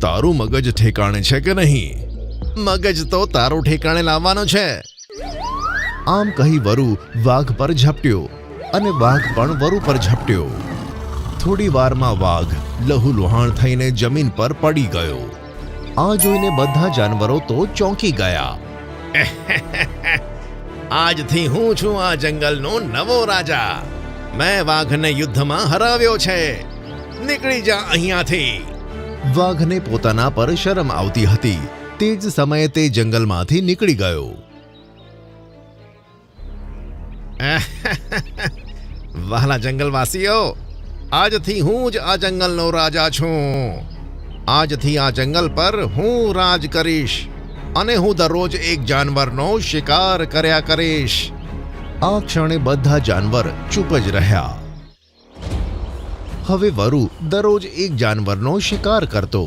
તારું મગજ ઠેકાણે છે કે નહીં? મગજ તો તારું ઠેકાણે લાવવાનો છે. આમ કહી વરુ વાઘ પર ઝપટ્યો અને વાઘ પણ વરુ પર ઝપટ્યો. થોડી વારમાં વાઘ લહુલુહાણ થઈને જમીન પર પડી ગયો. આ જોઈને બધા જાનવરો તો ચોંકી ગયા. આજથી હું છું આ જંગલનો નવો રાજા. મેં વાઘને યુદ્ધમાં હરાવ્યો છે. નીકળી જા અહીંયાથી. વાઘને પોતાના પર શરમ આવતી હતી તે જ સમયે તે જંગલમાંથી નીકળી ગયો વહાલા જંગલવાસીઓ આજથી હું જ આ જંગલનો રાજા છું આજથી આ જંગલ પર હું રાજ કરીશ અને હું દરરોજ એક જાનવરનો શિકાર કર્યા કરીશ આ ક્ષણે બધા જાનવર ચૂપ જ રહ્યા હવે વરુ દરરોજ એક જાનવરનો શિકાર કરતો.